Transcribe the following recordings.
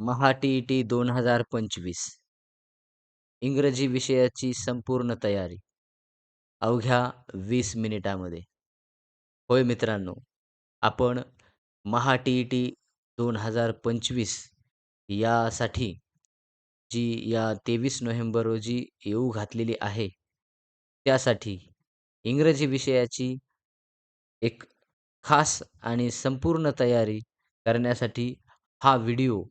महा T T दोन हजार पंचवीस इंग्रजी विषयाची संपूर्ण तयारी अवघ्या वीस मिनिटामध्ये. होय मित्रांनो, आपण महा टी टी दोन हजार पंचवीस यासाठी जी या तेवीस नोव्हेंबर रोजी येऊ घातलेली आहे, त्यासाठी इंग्रजी विषयाची एक खास आणि संपूर्ण तयारी करण्यासाठी हा व्हिडिओ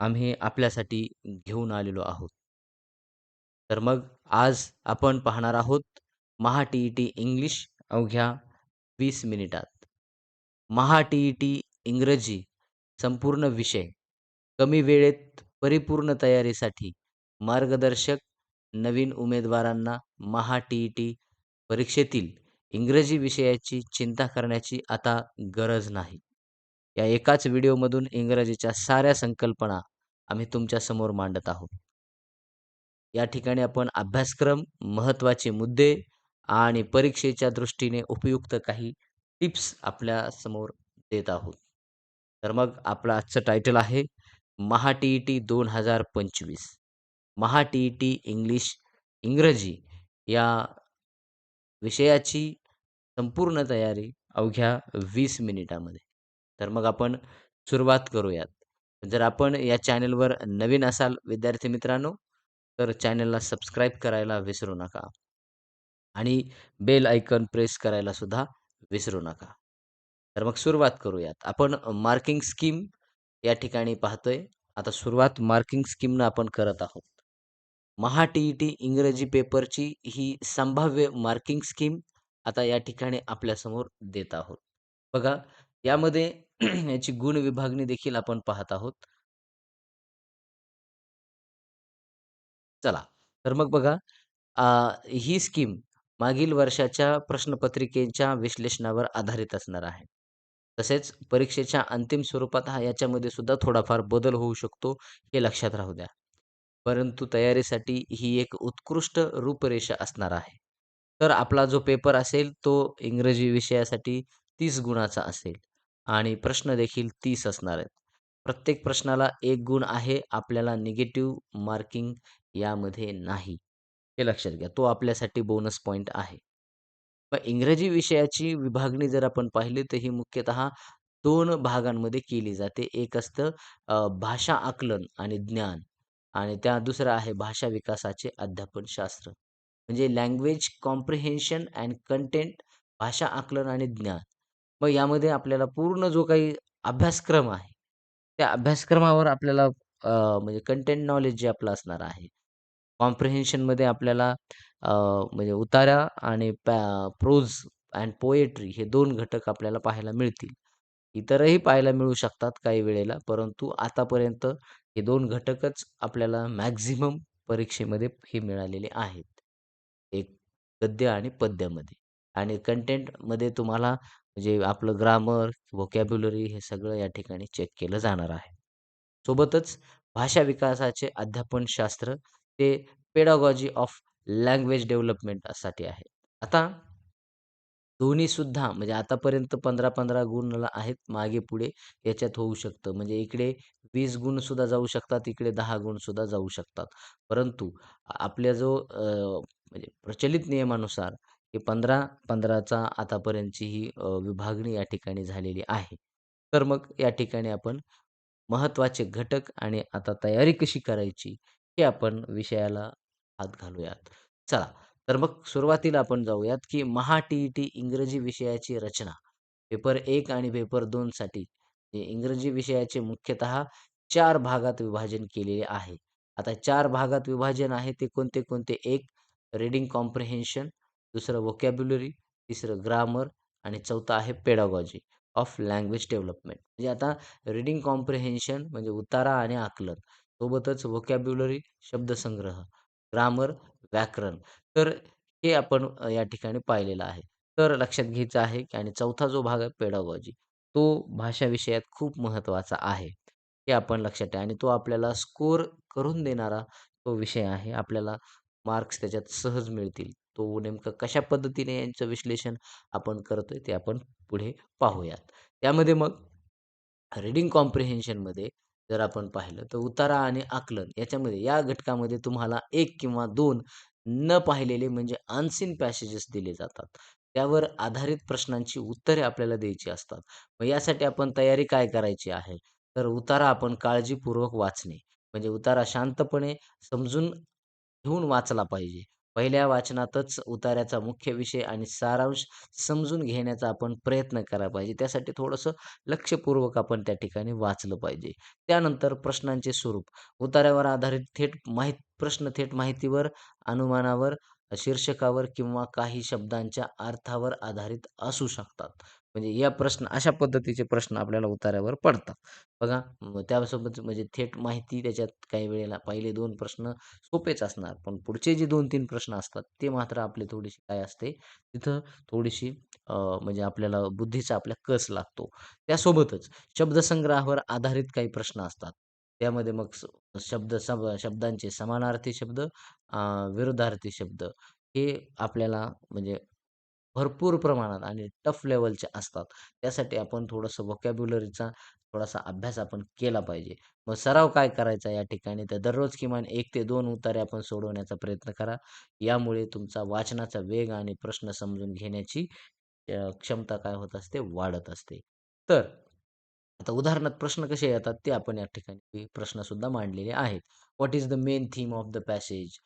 आम्ही आपल्यासाठी घेऊन आलेलो आहोत. तर मग आज आपण पाहणार आहोत महा टी-ई-टी इंग्लिश अवघ्या वीस मिनिटात. महा टी-ई-टी इंग्रजी संपूर्ण विषय कमी वेळेत परिपूर्ण तयारीसाठी मार्गदर्शक नवीन उमेदवारांना महा टी-ई-टी परीक्षेतील इंग्रजी विषयाची चिंता करण्याची आता गरज नाही. या एकाच व्हिडिओमधून इंग्रजीच्या साऱ्या संकल्पना आम्ही तुमच्यासमोर मांडत आहोत. या ठिकाणी आपण अभ्यासक्रम, महत्त्वाचे मुद्दे आणि परीक्षेच्या दृष्टीने उपयुक्त काही टिप्स आपल्यासमोर देत आहोत. तर मग आपला आजचं टायटल आहे महा टी-ई-टी दोन हजार पंचवीस. महा टी-ई-टी इंग्लिश इंग्रजी या विषयाची संपूर्ण तयारी अवघ्या वीस मिनिटामध्ये. तर मग आपण सुरुवात करूयात. जर आपण या चॅनेलवर नवीन असाल विद्यार्थी मित्रांनो, तर चॅनेलला सबस्क्राईब करायला विसरू नका. आणि बेल आयकन प्रेस करायला सुद्धा विसरू नका. तर मग सुरुवात करूयात. आपण मार्किंग स्कीम या ठिकाणी पाहतोय. आता सुरुवात मार्किंग स्कीमनं आपण करत आहोत. महा टी-ई-टी इंग्रजी पेपरची ही संभाव्य मार्किंग स्कीम आता या ठिकाणी आपल्यासमोर देत आहोत. बघा यामध्ये याची गुण विभागणी देखील आपण पाहत आहोत. चला, तर मग बघा आ, ही स्कीम मागील वर्षाच्या प्रश्नपत्रिकेच्या विश्लेषणावर आधारित असणार आहे. तसेच परीक्षेच्या अंतिम स्वरूपात हा याच्यामध्ये सुद्धा थोडाफार बदल होऊ शकतो, हे लक्षात राहू द्या. परंतु तयारीसाठी ही एक उत्कृष्ट रूपरेषा असणार आहे. तर आपला जो पेपर असेल तो इंग्रजी विषयासाठी तीस गुणाचा असेल आणि प्रश्न देखील तीस असणार आहेत. प्रत्येक प्रश्नाला एक गुण आहे. आपल्याला निगेटिव्ह मार्किंग यामध्ये नाही. हे लक्षात घ्या. तो आपल्यासाठी बोनस पॉईंट आहे. मग इंग्रजी विषयाची विभागणी जर आपण पाहिली तर ही मुख्यतः दोन भागांमध्ये केली जाते. एक असतं भाषा आकलन आणि ज्ञान आणि त्या दुसरं आहे भाषा विकासाचे अध्यापनशास्त्र. म्हणजे लँग्वेज कॉम्प्रिहेन्शन अँड कंटेंट भाषा आकलन आणि ज्ञान. मग यामध्ये आपल्याला पूर्ण जो काही अभ्यासक्रम आहे, त्या अभ्यासक्रमावर आपल्याला अ, म्हणजे कंटेंट नॉलेज जे आपलं असणार आहे. कॉम्प्रिहेन्शनमध्ये आपल्याला अ, म्हणजे उतारा आणि पॅ प्रोज अँड पोएट्री हे 2 घटक आपल्याला पाहायला मिळतील. इतरही पाहायला मिळू शकतात काही वेळेला, परंतु आतापर्यंत हे 2 घटकच आपल्याला मॅक्सिमम परीक्षेमध्ये हे मिळालेले आहेत. एक गद्य आणि पद्यामध्ये आणि कंटेंटमध्ये तुम्हाला म्हणजे आपलं ग्रामर, व्होकॅब्युलरी हे सगळं या ठिकाणी चेक केलं जाणार आहे. सोबतच भाषा विकासाचे अध्यापनशास्त्र ते पेडागॉजी ऑफ लँग्वेज डेव्हलपमेंटसाठी आहे. आता दोन्ही सुद्धा म्हणजे आतापर्यंत 15-15 गुण आहेत. मागे-पुढे याच्यात होऊ शकतं. म्हणजे इकडे वीस गुण सुद्धा जाऊ शकतात, इकडे दहा गुण सुद्धा जाऊ शकतात. परंतु आपल्या जो म्हणजे प्रचलित नियमानुसार हे 15-15चा आतापर्यंतची ही विभागणी या ठिकाणी झालेली आहे. तर मग या ठिकाणी आपण महत्त्वाचे घटक आणि आता तयारी कशी करायची हे आपण विषयाला हात घालूयात. चला, तर मग सुरुवातीला आपण जाऊयात, की महा टी-ई-टी इंग्रजी विषयाची रचना पेपर एक आणि पेपर दोनसाठी हे इंग्रजी विषयाचे मुख्यतः चार भागात विभाजन केलेले आहे. आता चार भागात विभाजन आहे ते कोणते-कोणते? एक रीडिंग कॉम्प्रिहेन्शन, दुसरं व्होकॅब्युलरी, तिसरं ग्रामर आणि चौथं आहे पेडागॉजी ऑफ लँग्वेज डेव्हलपमेंट. म्हणजे आता रीडिंग कॉम्प्रिहेन्शन म्हणजे उतारा आणि आकलन, सोबतच व्होकॅब्युलरी शब्दसंग्रह, ग्रामर व्याकरण. तर हे आपण या ठिकाणी पाहिलेलं आहे. तर लक्षात घ्यायचं आहे की आणि चौथा जो भाग आहे पेडागॉजी, तो भाषा विषयात खूप महत्त्वाचा आहे. हे आपण लक्षात ठेवा आणि तो आपल्याला स्कोर करून देणारा तो विषय आहे. आपल्याला मार्क्स त्याच्यात सहज मिळतील. तो नेमकं कशा पद्धतीने यांचं विश्लेषण आपण करतोय ते आपण पुढे पाहूयात. त्यामध्ये मग रीडिंग कॉम्प्रिहेन्शनमध्ये जर आपण पाहिलं तर उतारा आणि आकलन याच्यामध्ये या घटकामध्ये तुम्हाला एक किंवा दोन न पाहिलेले म्हणजे अनसीन पॅसेजेस दिले जातात. त्यावर आधारित प्रश्नांची उत्तरे आपल्याला द्यायची असतात. मग यासाठी आपण तयारी काय करायची आहे? तर उतारा आपण काळजीपूर्वक वाचणे. म्हणजे उतारा शांतपणे समजून घेऊन वाचला पाहिजे. पहिल्या वाचनातच उतार्याचा मुख्य विषय आणि सारांश समजून घेण्याचा आपण प्रयत्न करा पाहिजे. त्यासाठी थोडंसं लक्षपूर्वक आपण त्या ठिकाणी वाचलं पाहिजे. त्यानंतर प्रश्नांचे स्वरूप. उतार्यावर आधारित थेट माहीत प्रश्न थेट माहितीवर, अनुमानावर, शीर्षकावर किंवा काही शब्दांच्या अर्थावर आधारित असू शकतात. म्हणजे या प्रश्न अशा पद्धतीचे प्रश्न आपल्याला उतार्यावर पडतात. बघा त्यासोबत म्हणजे थेट माहिती त्याच्यात काही वेळेला पहिले दोन प्रश्न सोपेच असणार. पण पुढचे जे 2-3 प्रश्न असतात ते मात्र आपले थोडीशी काय असते तिथं थोडीशी म्हणजे आपल्याला बुद्धीचा आपल्या कस लागतो. त्यासोबतच शब्दसंग्रहावर आधारित काही प्रश्न असतात. त्यामध्ये मग शब्द सब शब्दांचे समानार्थी शब्द, विरुद्धार्थी शब्द हे आपल्याला म्हणजे भरपूर प्रमाणात आणि टफ लेवलचे असतात. त्यासाठी आपण थोडंसं व्होकॅब्युलरीचा थोडासा अभ्यास आपण केला पाहिजे. मग सराव काय करायचा या ठिकाणी तर दररोज किमान एक ते दोन उतारे आपण सोडवण्याचा प्रयत्न करा. यामुळे तुमचा वाचनाचा वेग आणि प्रश्न समजून घेण्याची क्षमता काय होत असते वाढत असते. तर आता उदाहरणार्थ प्रश्न कसे येतात ते आपण या ठिकाणी प्रश्नसुद्धा मांडलेले आहेत. What is the main theme of the passage?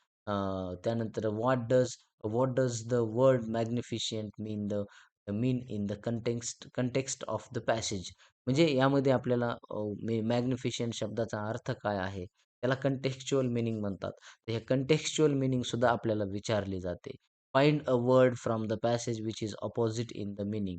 त्यानंतर what does what does the word magnificent mean the mean in the context context of the passage? म्हणजे यामध्ये आपल्याला अ, शब्दाचा अर्थ काय आहे? त्याला कंटेक्स्चुअल मीनिंग म्हणतात. तर हे कंटेक्स्चुअल मीनिंग सुद्धा आपल्याला विचारली जाते. Find a word from the passage which is opposite in the meaning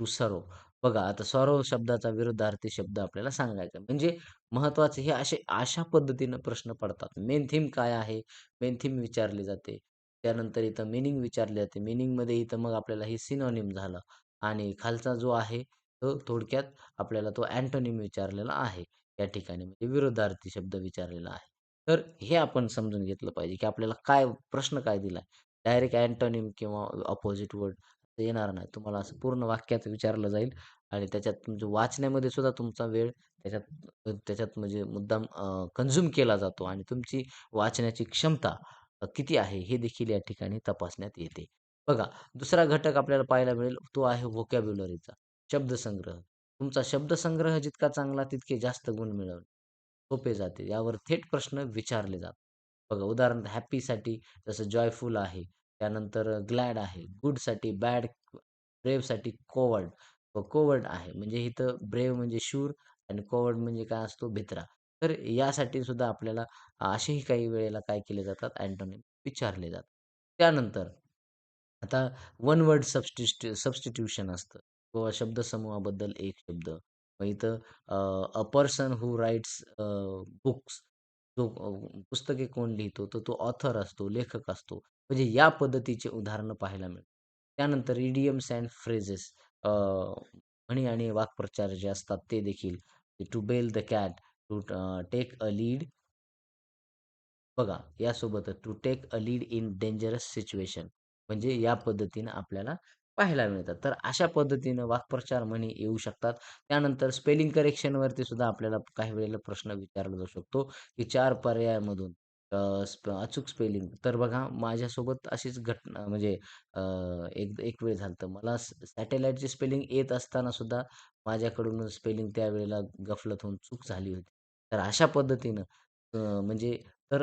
to sorrow. बघा आता सॉरो शब्दाचा विरुद्धार्थी शब्द आपल्याला सांगायचा. म्हणजे महत्त्वाचे हे असे अशा पद्धतीनं प्रश्न पडतात. मेन थीम काय आहे? मेन थीम विचारली जाते. त्यानंतर इथं मिनिंग विचारली जाते. मिनिंगमध्ये इथं मग आपल्याला हे सिनोनिम झालं आणि खालचा जो आहे तो थोडक्यात आपल्याला तो अँटोनिम विचारलेला आहे. या ठिकाणी म्हणजे विरोधार्थी शब्द विचारलेला आहे. तर हे आपण समजून घेतलं पाहिजे, की आपल्याला काय प्रश्न काय दिलाय? डायरेक्ट अँटोनिम किंवा ऑपोजिट वर्ड येणार नाही. तुम्हाला असं पूर्ण वाक्यात विचारलं जाईल आणि त्याच्यात तुमच्या वाचण्यामध्ये सुद्धा तुमचा वेळ त्याच्यात त्याच्यात म्हणजे मुद्दाम कन्झ्युम केला जातो आणि तुमची वाचण्याची क्षमता किती आहे हे देखील या ठिकाणी तपासण्यात येते. बघा दुसरा घटक आपल्याला पाहायला मिळेल तो आहे व्होकॅब्युलरीचा शब्दसंग्रह. तुमचा शब्दसंग्रह जितका चांगला तितके जास्त गुण मिळवणे सोपे जाते. यावर थेट प्रश्न विचारले जातात. बघा उदाहरणार्थ हॅपीसाठी जसं जॉयफुल आहे. त्यानंतर ग्लॅड आहे. गुडसाठी बॅड, ब्रेव्हसाठी कोवर्ड कोवर्ड आहे. म्हणजे इथं ब्रेव्ह म्हणजे शूर आणि कोवर्ड म्हणजे काय असतो भित्रा. तर यासाठी सुद्धा आपल्याला असेही काही वेळेला काय केले जातात अँटोनिम विचारले जातात. त्यानंतर आता वन वर्ड सबस्टिट्यू सबस्टिट्यूशन असतं किंवा शब्दसमूहाबद्दल एक शब्द. मग इथं a, person who writes books जो पुस्तके कोण लिहितो, तर तो ऑथर असतो, लेखक असतो. म्हणजे या पद्धतीचे उदाहरणं पाहायला मिळतात. त्यानंतर इडियम्स अँड फ्रेजेस अ, म्हणी आणि वाक्प्रचार जे असतात ते देखील to bell the cat, to take a lead बघा यासोबतच to take a lead in dangerous situation म्हणजे या पद्धतीनं आपल्याला पाहायला मिळतात. तर अशा पद्धतीनं वाक्प्रचार म्हणी येऊ शकतात. त्यानंतर स्पेलिंग करेक्शनवरती सुद्धा आपल्याला काही वेळेला प्रश्न विचारला जाऊ शकतो, की चार पर्यायामधून अचूक स्पेलिंग. तर बघा माझ्यासोबत अशीच घटना म्हणजे एक एक वेळ झालं तर मला स सॅटेलाईटची स्पेलिंग येत असताना सुद्धा माझ्याकडून स्पेलिंग त्यावेळेला गफलत होऊन चूक झाली होती. तर अशा पद्धतीनं अ, म्हणजे तर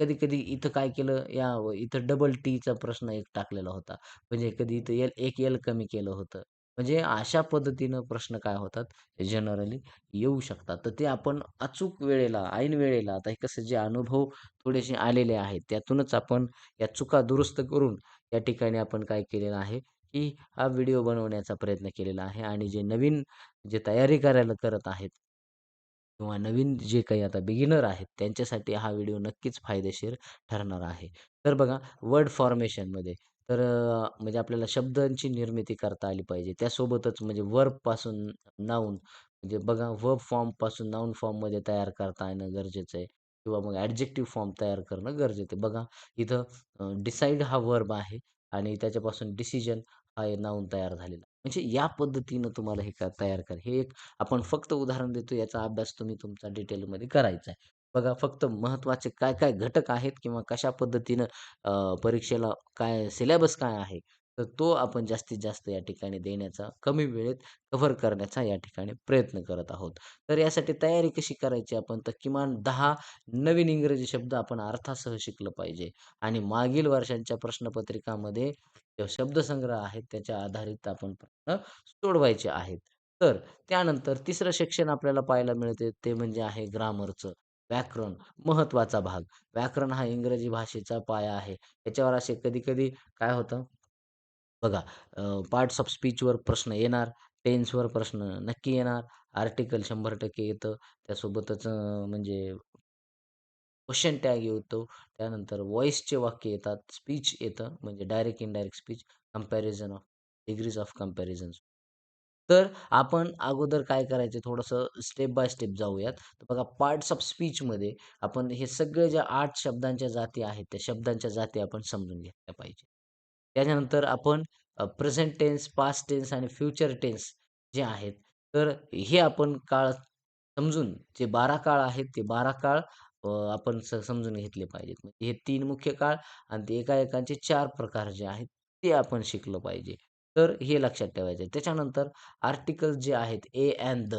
कधी-कधी इथं काय केलं या इथं डबल टीचा प्रश्न एक टाकलेला होता. म्हणजे कधी इथं एल एक एल कमी केलं होतं. म्हणजे अशा पद्धतीनं प्रश्न काय होतात जनरली येऊ शकतात. तर ते आपण अचूक वेळेला, ऐन वेळेला आता हे कसं जे अनुभव थोडेसे आलेले आहेत, त्यातूनच आपण या चुका दुरुस्त करून या ठिकाणी आपण काय केलेलं आहे, की हा व्हिडिओ बनवण्याचा प्रयत्न केलेला आहे आणि जे नवीन जे तयारी करायला करत आहेत किंवा नवीन जे काही आता बिगिनर आहेत, त्यांच्यासाठी हा व्हिडिओ नक्कीच फायदेशीर ठरणार आहे. तर बघा वर्ड फॉर्मेशनमध्ये तर म्हणजे आपल्याला शब्दांची निर्मिती करता आली पाहिजे. त्यासोबतच म्हणजे वर्बपासून नाऊन म्हणजे बघा वर्ब फॉर्मपासून नाऊन फॉर्ममध्ये तयार करता येणं गरजेचं आहे किंवा मग ॲडजेक्टिव्ह फॉर्म तयार करणं गरजेचं आहे. बघा इथं डिसाईड हा वर्ब आहे आणि त्याच्यापासून डिसिजन हा नाऊन तयार झालेला आहे. म्हणजे या पद्धतीनं तुम्हाला हे का तयार कर हे एक आपण फक्त उदाहरण देतो याचा अभ्यास तुम्ही तुमचा डिटेलमध्ये करायचा आहे. बघा फक्त महत्त्वाचे काय-काय घटक आहेत किंवा कशा पद्धतीनं परीक्षेला काय सिलेबस काय आहे, तर तो आपण जास्तीत जास्त या ठिकाणी देण्याचा, कमी वेळेत कव्हर करण्याचा या ठिकाणी प्रयत्न करत आहोत. तर यासाठी तयारी कशी करायची आपण तर किमान दहा नवीन इंग्रजी शब्द आपण अर्थासह शिकलं पाहिजे आणि मागील वर्षांच्या प्रश्नपत्रिकामध्ये जे शब्दसंग्रह आहेत त्याच्या आधारित आपण प्रश्न सोडवायचे आहेत. तर त्यानंतर तिसरं शिक्षण आपल्याला पाहायला मिळते ते म्हणजे आहे ग्रामरचं. व्याकरण महत्त्वाचा भाग. व्याकरण हा इंग्रजी भाषेचा पाया आहे. याच्यावर असे कधी-कधी काय होतं बघा पार्ट्स ऑफ स्पीचवर प्रश्न येणार, टेन्सवर प्रश्न नक्की येणार, आर्टिकल 100% येतं. त्यासोबतच म्हणजे क्वेश्चन टॅग येतो. त्यानंतर व्हॉईसचे वाक्य येतात, स्पीच येतं म्हणजे direct, indirect speech, comparison of degrees of comparisons. तर आपण अगोदर काय करायचे थोडंसं स्टेप बाय स्टेप जाऊयात. तर बघा पार्ट्स ऑफ स्पीचमध्ये आपण हे सगळे ज्या आठ शब्दांच्या जाती आहेत, त्या शब्दांच्या जाती आपण समजून घेतल्या पाहिजे. त्याच्यानंतर आपण प्रेझेंट टेन्स, पास्ट टेन्स आणि फ्युचर टेन्स जे आहेत, तर हे आपण काळ समजून जे 12 काळ आहेत, ते 12 काळ आपण स समजून घेतले पाहिजेत. म्हणजे हे तीन मुख्य काळ आणि ते एका-एकाचे 4 प्रकार जे आहेत, ते आपण शिकलं पाहिजे. तर हे लक्षात ठेवायचं त्याच्यानंतर आर्टिकल्स जे आहेत ए अँड द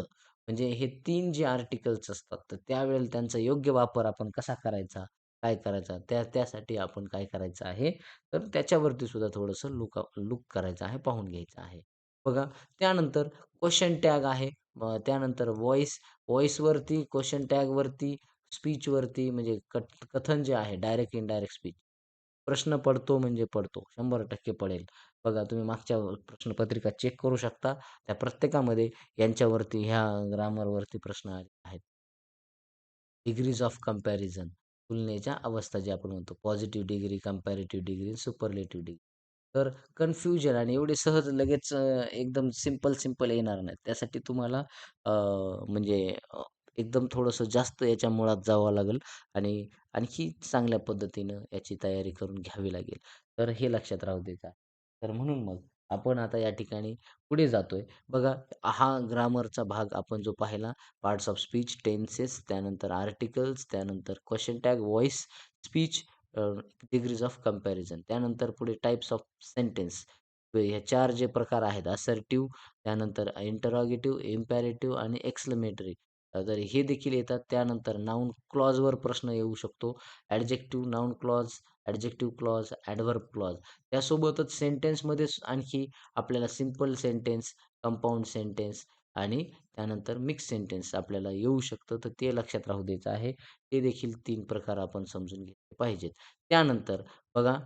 म्हणजे हे तीन जे आर्टिकल्स असतात, तर त्यावेळेला त्यांचा योग्य वापर आपण कसा करायचा, काय करायचं त्या त्यासाठी आपण काय करायचं आहे, तर त्याच्यावरती सुद्धा थोडंसं लुक लुक करायचं आहे, पाहून घ्यायचं आहे. बघा त्यानंतर क्वेश्चन टॅग आहे. त्यानंतर व्हॉईस, व्हॉईसवरती, क्वेश्चन टॅगवरती, स्पीचवरती म्हणजे कथ कथन जे आहे डायरेक्ट, इनडायरेक्ट स्पीच. प्रश्न पडतो म्हणजे पडतो. 100% पडेल. बघा तुम्ही मागच्या प्रश्नपत्रिका चेक करू शकता. त्या प्रत्येकामध्ये यांच्यावरती ह्या ग्रामरवरती प्रश्न आले आहेत. डिग्रीज ऑफ कंपॅरिझन तुलनेच्या अवस्था जे आपण म्हणतो. Positive degree, comparative degree, superlative degree. तर कन्फ्युजन आणि एवढे सहज लगेच एकदम सिंपल सिंपल येणार नाही त्यासाठी तुम्हाला म्हणजे एकदम थोडंसं जास्त याच्या मुळात जावं लागेल आणि आणखी चांगल्या पद्धतीनं याची तयारी करून घ्यावी लागेल. तर हे लक्षात राहू दे का तर म्हणून मग आपण आता या ठिकाणी पुढे जातोय. बघा हा ग्रामरचा भाग आपण जो पाहिला पार्ट्स ऑफ स्पीच, टेन्सेस, त्यानंतर आर्टिकल्स, त्यानंतर question tag, voice, speech, degrees of comparison त्यानंतर पुढे टाईप्स ऑफ सेंटेन्स. हे चार जे प्रकार आहेत असर्टिव्ह, त्यानंतर इंटरॉगेटिव्ह इम्पॅरेटिव्ह आणि एक्सलमेटरी तर हे देखील येतात. त्यानंतर नाउन क्लॉजवर प्रश्न येऊ शकतो. Adjective, noun clause, adjective clause, adverb clause. त्यासोबतच सेंटेन्समध्ये आणखी आपल्याला सिंपल सेंटेन्स, कंपाऊंड सेंटेन्स आणि त्यानंतर मिक्स सेंटेन्स आपल्याला येऊ शकतं. तर ते लक्षात राहू द्यायचं आहे. ते देखील तीन प्रकार आपण समजून घेतले पाहिजेत. त्यानंतर बघा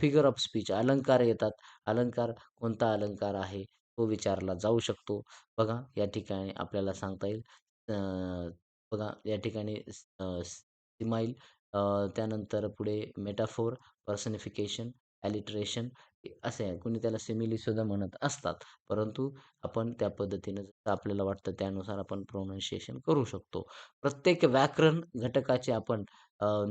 फिगर ऑफ स्पीच अलंकार येतात. अलंकार कोणता अलंकार आहे, तो विचारला जाऊ शकतो. बघा या ठिकाणी आपल्याला सांगता येईल बघा या ठिकाणी सिमाईल त्यानंतर पुढे मेटाफोर, पर्सनिफिकेशन, ॲलिट्रेशन असे आहे. कुणी त्याला सिमिलीसुद्धा म्हणत असतात. परंतु आपण त्या पद्धतीनं जसं आपल्याला वाटतं त्यानुसार आपण प्रोनन्शिएशन करू शकतो. प्रत्येक व्याकरण घटकाचे आपण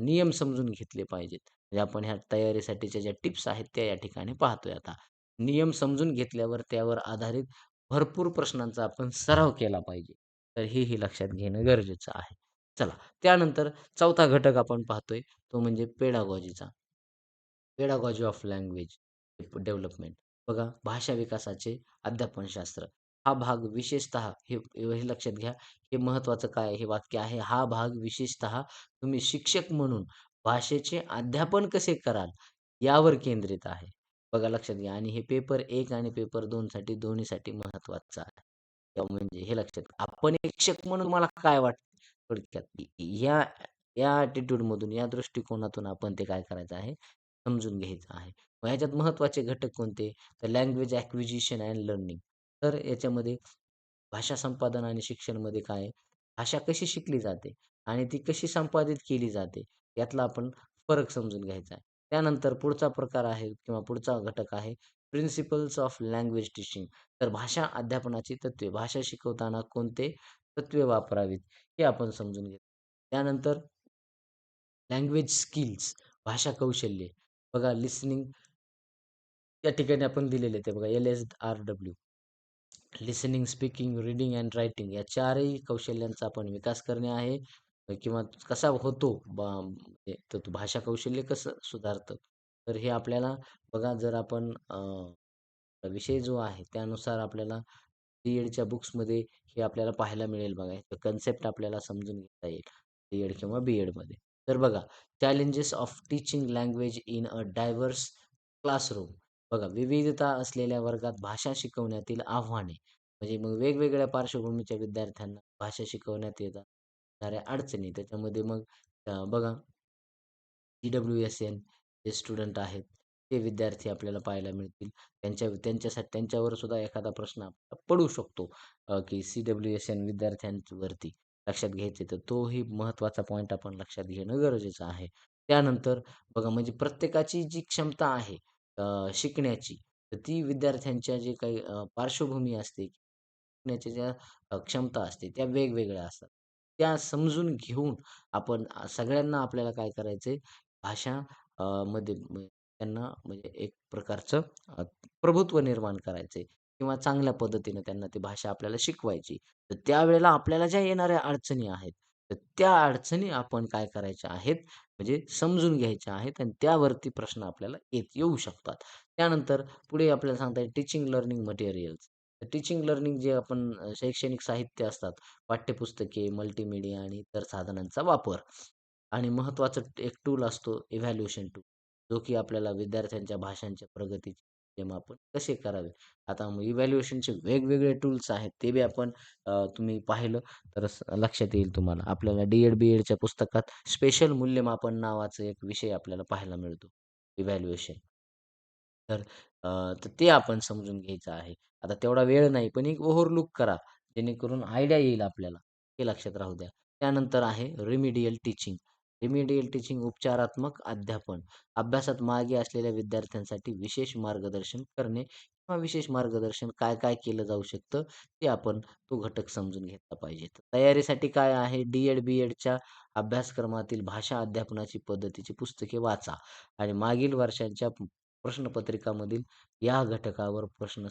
नियम समजून घेतले पाहिजेत. म्हणजे आपण ह्या तयारीसाठीच्या ज्या टिप्स आहेत त्या या ठिकाणी पाहतोय आता. नियम समजून घेतल्यावर त्यावर आधारित भरपूर प्रश्नांचा आपण सराव केला पाहिजे. तर हेही लक्षात घेणं गरजेचं आहे. चला त्यानंतर चौथा घटक आपण पाहतोय तो म्हणजे पेडागॉजीचा. Pedagogy of language development. बघा भाषा विकासाचे अध्यापनशास्त्र. हा भाग विशेषतः हे हे लक्षात घ्या. हे महत्त्वाचं काय हे वाक्य आहे. हा भाग विशेषतः तुम्ही शिक्षक म्हणून भाषेचे अध्यापन कसे कराल यावर केंद्रित आहे. बघा लक्षात घ्या आणि हे पेपर एक आणि पेपर 2 साठी दोन्हीसाठी महत्त्वाचं आहे. म्हणजे हे लक्षात आपण एक शिक्षक म्हणून मला काय वाटतं थोडक्यात या या ॲटिट्यूडमधून या दृष्टिकोनातून आपण ते काय करायचं आहे, समजून घ्यायचं आहे. मग ह्याच्यात महत्त्वाचे घटक कोणते? तर लँग्वेज ॲक्विजिशन अँड लर्निंग. तर याच्यामध्ये भाषा संपादन आणि शिक्षणमध्ये काय भाषा कशी शिकली जाते आणि ती कशी संपादित केली जाते यातला आपण फरक समजून घ्यायचा आहे. त्यानंतर पुढचा प्रकार आहे किंवा पुढचा घटक आहे प्रिन्सिपल्स ऑफ लँग्वेज टीचिंग. तर भाषा अध्यापनाची तत्त्वे. भाषा शिकवताना कोणते तत्त्वे वापरावीत हे आपण समजून घेऊ. त्यानंतर लँग्वेज स्किल्स भाषा कौशल्ये. बघा लिसनिंग या ठिकाणी आपण दिलेले ते बघा L S R W listening, speaking, reading and writing या चारही कौशल्यांचा आपण विकास करणे आहे किंवा कसा होतो बा म्हणजे तर भाषा कौशल्य कसं सुधारतं? तर हे आपल्याला बघा जर आपण विषय जो आहे त्यानुसार आपल्याला डी-एडच्या बुक्समध्ये हे आपल्याला पाहायला मिळेल बघा. कन्सेप्ट आपल्याला समजून घेता येईल डी-एड किंवा बी-एडमध्ये. तर बघा challenges of teaching language in a diverse classroom. बघा विविधता असलेल्या वर्गात भाषा शिकवण्यातील आव्हाने. म्हणजे मग वेगवेगळ्या पार्श्वभूमीच्या विद्यार्थ्यांना भाषा शिकवण्यात येणाऱ्या अडचणी. त्याच्यामध्ये मग बघा ई-डब्ल्यू-एस-एन जे स्टुडंट आहेत, ते विद्यार्थी आपल्याला पाहायला मिळतील. त्यांच्या त्यांच्यासाठी त्यांच्यावर सुद्धा एखादा प्रश्न पडू शकतो की सी-डब्ल्यू-एस-एन विद्यार्थ्यांवरती लक्षात घ्यायचे तर तोही महत्त्वाचा पॉईंट आपण लक्षात घेणं गरजेचं आहे. त्यानंतर बघा म्हणजे प्रत्येकाची जी क्षमता आहे शिकण्याची, तर ती विद्यार्थ्यांच्या जे काही पार्श्वभूमी असते, शिकण्याच्या ज्या क्षमता असते त्या वेगवेगळ्या असतात. त्या समजून घेऊन आपण सगळ्यांना आपल्याला काय करायचंय भाषा मध्ये त्यांना म्हणजे एक प्रकारचं प्रभुत्व निर्माण करायचंय किंवा चांगल्या पद्धतीने त्यांना ती भाषा आपल्याला शिकवायची. तर त्यावेळेला आपल्याला ज्या येणाऱ्या अडचणी आहेत, तर त्या अडचणी आपण काय करायच्या आहेत, म्हणजे समजून घ्यायच्या आहेत आणि त्यावरती प्रश्न आपल्याला येत येऊ शकतात. त्यानंतर पुढे आपल्याला सांगता येईल teaching learning materials. Teaching learning जे आपण शैक्षणिक साहित्य असतात, पाठ्यपुस्तके, मल्टीमीडिया आणि इतर साधनांचा वापर आणि महत्त्वाचं एक टूल असतो इव्हॅल्युएशन टूल, जो की आपल्याला विद्यार्थ्यांच्या भाषांच्या प्रगतीचे आपण कसे करावे. आता मग इव्हॅल्युएशनचे वेगवेगळे टूल्स आहेत, ते बी आपण तुम्ही पाहिलं तर लक्षात येईल तुम्हाला. आपल्याला डी-एड, बी-एडच्या पुस्तकात स्पेशल मूल्यमापन नावाचा एक विषय आपल्याला पाहायला मिळतो, इव्हॅल्युएशन. तर ते आपण समजून घ्यायचं आहे. आता तेवढा वेळ नाही, पण एक ओव्हरलुक करा, जेणेकरून आयडिया येईल आपल्याला. हे लक्षात राहू द्या. त्यानंतर आहे रिमिडियल टीचिंग. रिमेडियल टीचिंग उपचारात्मक अध्यापन. अभ्यासात मागे असलेल्या विद्यार्थ्यांसाठी विशेष मार्गदर्शन करणे किंवा विशेष मार्गदर्शन काय-काय केलं जाऊ शकतं, ते आपण तो घटक समजून घेतला पाहिजे. तयारीसाठी काय आहे, डी-एड, बी-एडच्या अभ्यासक्रमातील भाषा अध्यापनाची पद्धतीची पुस्तके वाचा आणि मागील वर्षांच्या प्रश्नपत्रिकामधील या घटकावर प्रश्न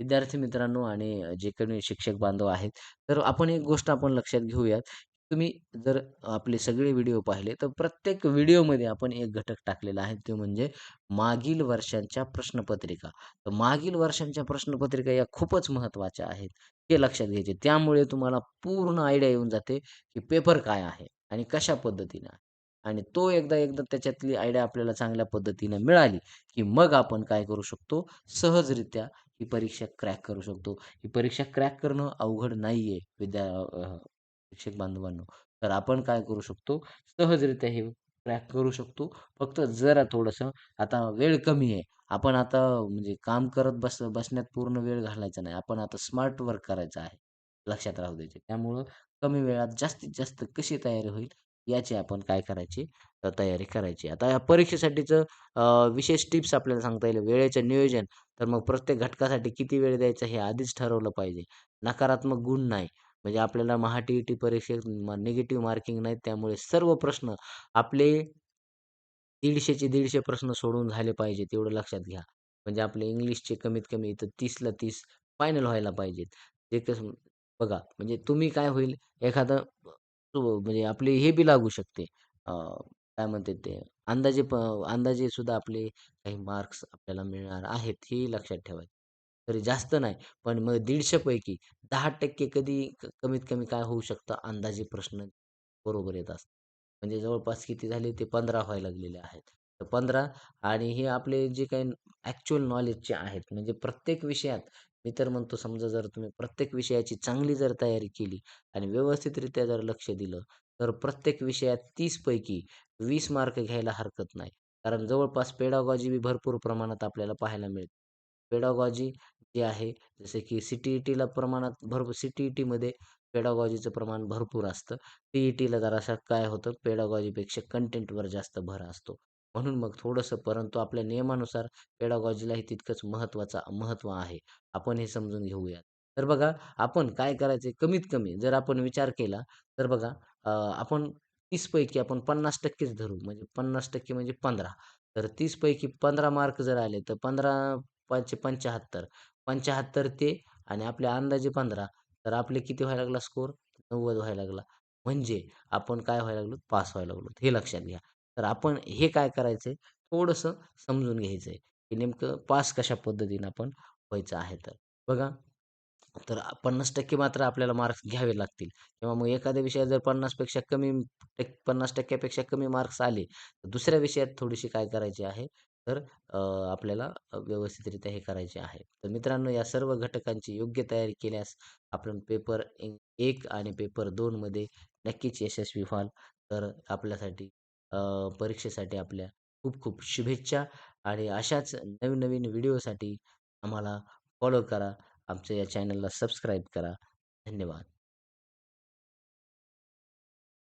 विद्यार्थी मित्रांनो आणि जे कोणी शिक्षक बांधव आहेत, तर आपण एक गोष्ट आपण लक्षात घेऊयात. तुम्ही जर आपले सगळे व्हिडिओ पाहिले, तर प्रत्येक व्हिडिओमध्ये आपण एक घटक टाकलेला आहे, तो म्हणजे मागील वर्षांच्या प्रश्नपत्रिका. तर मागील वर्षांच्या प्रश्नपत्रिका या खूपच महत्त्वाच्या आहेत. हे लक्षात घ्यायचे. त्यामुळे तुम्हाला पूर्ण आयडिया येऊन जाते, की पेपर काय आहे आणि कशा पद्धतीने आहे. आणि तो एकदा एकदा त्याच्यातली आयडिया आपल्याला चांगल्या पद्धतीने मिळाली, की मग आपण काय करू शकतो, सहजरित्या ही परीक्षा क्रॅक करू शकतो. ही परीक्षा क्रॅक करणं अवघड नाहीये विद्या शिक्षक बांधवांनो. तर आपण काय करू शकतो, सहजरित्या हे क्रॅक करू शकतो. फक्त जरा थोडंसं आता वेळ कमी आहे. आपण आता म्हणजे काम करत बस बसण्यात पूर्ण वेळ घालायचा नाही. आपण आता स्मार्ट वर्क करायचं आहे. लक्षात राहू द्यायचे. त्यामुळं कमी वेळात जास्तीत जास्त कशी तयारी होईल याची आपण काय करायची तयारी करायची. आता या परीक्षेसाठीचं विशेष टिप्स आपल्याला सांगता येईल. वेळेचं नियोजन, तर मग प्रत्येक घटकासाठी किती वेळ द्यायचा हे आधीच ठरवलं पाहिजे. नकारात्मक गुण नाही. म्हणजे आपल्याला महा-टी-ई-टी परीक्षेत निगेटिव्ह मार्किंग नाहीत. त्यामुळे सर्व प्रश्न आपले 150चे 150 प्रश्न सोडून झाले पाहिजेत एवढं लक्षात घ्या. म्हणजे आपले इंग्लिशचे कमीत कमी इथं 30ला 30 फायनल व्हायला पाहिजेत. ते कसं बघा म्हणजे तुम्ही काय होईल एखादं म्हणजे आपले हे बी लागू शकते. काय म्हणतात ते अंदाजे प अंदाजे सुद्धा आपले काही मार्क्स आपल्याला मिळणार आहेत, हे लक्षात ठेवायचं. तरी जास्त नाही, पण मग 150 पैकी 10% कधी कमीत कमी काय होऊ शकतं, अंदाजे प्रश्न बरोबर येत असतात. म्हणजे जवळपास किती झाले ते 15 व्हायला लागलेले आहेत. तर 15 आणि हे आपले जे काही ॲक्च्युअल नॉलेजचे आहेत, म्हणजे प्रत्येक विषयात मी तर म्हणतो समजा जर तुम्ही प्रत्येक विषयाची चांगली जर तयारी केली आणि व्यवस्थितरित्या जर लक्ष दिलं, तर प्रत्येक विषयात 30 पैकी 20 मार्क घ्यायला हरकत नाही. कारण जवळपास पेडागॉजी बी भरपूर प्रमाणात आपल्याला पाहायला मिळते. पेडागॉजी जे आहे, जसे की सी-टी-ई-टीला प्रमाणात भरपूर सी-टी-ई-टीमध्ये पेडागॉजीचं प्रमाण भरपूर असतं. पी ई टीला जरासा काय होतं, पेडागॉजीपेक्षा कंटेंटवर जास्त भर असतो. म्हणून मग थोडंसं परंतु आपल्या नियमानुसार पेडागॉजीलाही तितकंच महत्त्वाचा महत्त्व आहे. आपण हे समजून घेऊयात. तर बघा, आपण काय करायचं कमीत कमी जर आपण विचार केला, तर बघा आपण 30 पैकी आपण पन्नास टक्केच धरू. म्हणजे 50% म्हणजे 15. तर 30 पैकी 15 मार्क जर आले, तर 15 पाचशे 75. 75 ते आणि आपल्या अंदाजे 15 तर आपले किती व्हायला लागला स्कोर 90 व्हायला लागला. म्हणजे आपण काय व्हायला लागलो पास व्हायला लागलो. हे लक्षात घ्या. तर आपण हे काय करायचं आहे थोडंसं समजून घ्यायचं आहे की नेमकं पास कशा पद्धतीनं आपण व्हायचं आहे तर. बघा तर 50% मात्र आपल्याला मार्क्स घ्यावे लागतील किंवा मग एखाद्या विषयात जर पन्नासपेक्षा कमी टक 50% पेक्षा कमी मार्क्स आले, तर दुसऱ्या विषयात थोडीशी काय करायची आहे, तर आपल्याला व्यवस्थितरित्या हे करायचे आहे. तर मित्रांनो या सर्व घटकांची योग्य तयारी केल्यास आपण पेपर एक आणि पेपर दोनमध्ये नक्कीच यशस्वी व्हाल. तर आपल्यासाठी परीक्षेसाठी आपल्या खूप खूप शुभेच्छा आणि अशाच नवीन-नवीन व्हिडिओसाठी आम्हाला फॉलो करा. आमच्या या चॅनलला सबस्क्राईब करा. धन्यवाद.